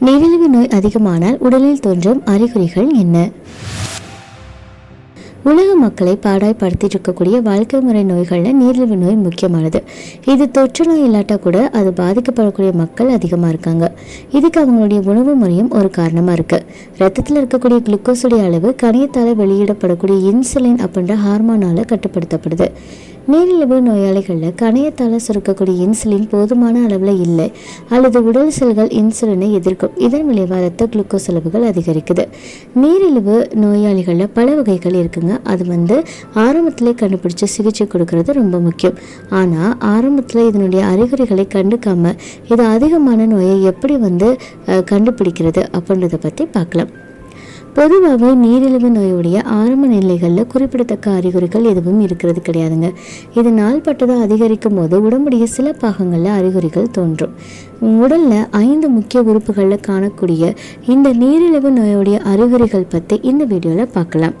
நீரிழிவு நோய் அதிகமானால் உடலில் தோன்றும் அறிகுறிகள் என்ன? உலக மக்களை பாடாய்படுத்திட்டு இருக்கக்கூடிய வாழ்க்கை முறை நோய்களில் நீரிழிவு நோய் முக்கியமானது. இது தொற்று நோய் இல்லாட்டா கூட அது பாதிக்கப்படக்கூடிய மக்கள் அதிகமாக இருக்காங்க. இதுக்கு அவங்களுடைய உணவு முறையும் ஒரு காரணமாக இருக்கு. ரத்தத்தில் இருக்கக்கூடிய குளுக்கோஸுடைய அளவு கணையத்தால் வெளியிடப்படக்கூடிய இன்சுலின் அப்படின்ற ஹார்மோனால கட்டுப்படுத்தப்படுது. நீரிழிவு நோயாளிகளில் கணையத்தால் சுரக்கக்கூடிய இன்சுலின் போதுமான அளவில் இல்லை. அல்லது உடல் செல்கள் இன்சுலினை எதிர்க்கும். இதன் விளைவாக ரத்த குளுக்கோஸ் அளவுகள் அதிகரிக்குது. நீரிழிவு நோயாளிகளில் பல வகைகள் இருக்குங்க. அது வந்து ஆரம்பத்திலே கண்டுபிடிச்சு சிகிச்சை கொடுக்கறது ரொம்ப முக்கியம். ஆனால் ஆரம்பத்தில் இதனுடைய அறிகுறிகளை கண்டுக்காமல் இது அதிகமான நோயை எப்படி வந்து கண்டுபிடிக்கிறது அப்படின்றத பற்றி பார்க்கலாம். பொதுவாகவே நீரிழிவு நோயுடைய ஆரம்ப நிலைகளில் குறிப்பிடத்தக்க அறிகுறிகள் எதுவும் இருக்கிறது கிடையாதுங்க. இது நாள்பட்டதாக அதிகரிக்கும் போது உடம்புடைய சில பாகங்களில் அறிகுறிகள் தோன்றும். உடலில் ஐந்து முக்கிய உறுப்புகளில் காணக்கூடிய இந்த நீரிழிவு நோயுடைய அறிகுறிகள் பற்றி இந்த வீடியோவில் பார்க்கலாம்.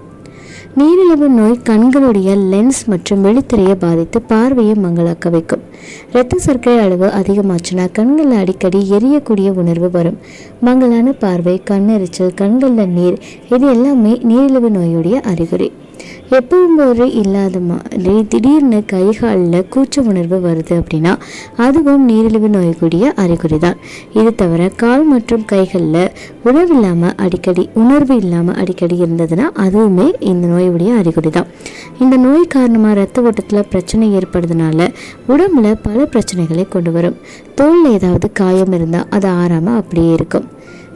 நீரிழிவு நோய் கண்களுடைய லென்ஸ் மற்றும் வெளித்திரையை பாதித்து பார்வையை மங்களாக்க வைக்கும். இரத்த சர்க்கரை அளவு அதிகமாச்சுன்னா கண்களில் அடிக்கடி எரியக்கூடிய உணர்வு வரும். மங்களான பார்வை கண்ணெரிச்சல் கண்களில் நீர் இது எல்லாமே நீரிழிவு நோயுடைய அறிகுறி. எப்பவும் போது இல்லாத மாதிரி திடீர்னு கை காலில் கூச்ச உணர்வு வருது அப்படின்னா அதுவும் நீரிழிவு நோய்க்குரிய அறிகுறி தான் இது தவிர கால் மற்றும் கைகளில் உணர்வு இல்லாமல் அடிக்கடி உணர்வு இல்லாமல் அடிக்கடி இருந்ததுன்னா அதுவுமே இந்த நோயுடைய அறிகுறி தான் இந்த நோய் காரணமாக ரத்த ஓட்டத்தில் பிரச்சனை ஏற்படுறதுனால உடம்புல பல பிரச்சனைகளை கொண்டு வரும். தோலில் ஏதாவது காயம் இருந்தால் அது ஆறாமல் அப்படியே இருக்கும்.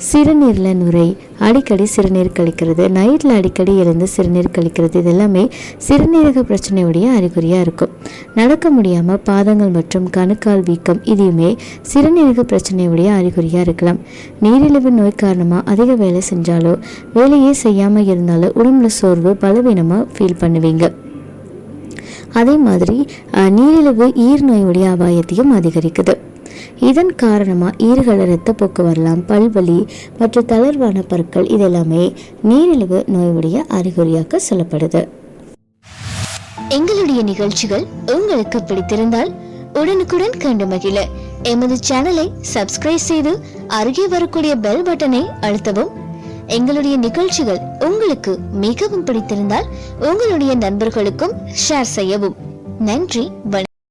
சிறுநீரில் நுரை அடிக்கடி சிறுநீர் கழிக்கிறது நைட்டில் அடிக்கடி எழுந்து சிறுநீர் கழிக்கிறது இது எல்லாமே சிறுநீரக பிரச்சனையுடைய அறிகுறியாக இருக்கும். நடக்க முடியாமல் பாதங்கள் மற்றும் கணுக்கால் வீக்கம் இதையுமே சிறுநீரக பிரச்சனையுடைய அறிகுறியாக இருக்கலாம். நீரிழிவு நோய் காரணமாக அதிக வேலை செஞ்சாலோ வேலையே செய்யாமல் இருந்தாலோ உடம்புல சோர்வு பலவீனமாக ஃபீல் பண்ணுவீங்க. அதே மாதிரி நீரிழிவு ஈர் நோயுடைய அபாயத்தையும் அதிகரிக்குது. இதன் காரணமாக ஈறுகள இரத்தப்போக்கு வரலாம் பல்வலி மற்றும் தளர்வான பற்கள் இதெல்லாமே நீரிழிவு நோயுடைய அறிகுறியாக சொல்லப்படுது. எங்களுடைய நிகழ்ச்சிகள் உங்களுக்கு பிடித்திருந்தால் உடனுக்குடன் கண்டு மகிழ. எமது சேனலை சப்ஸ்கிரைப் செய்து அருகே வரக்கூடிய பெல் பட்டனை அழுத்தவும். எங்களுடைய நிகழ்ச்சிகள் உங்களுக்கு மிகவும் பிடித்திருந்தால் உங்களுடைய நண்பர்களுக்கும் ஷேர் செய்யவும். நன்றி வணக்கம்.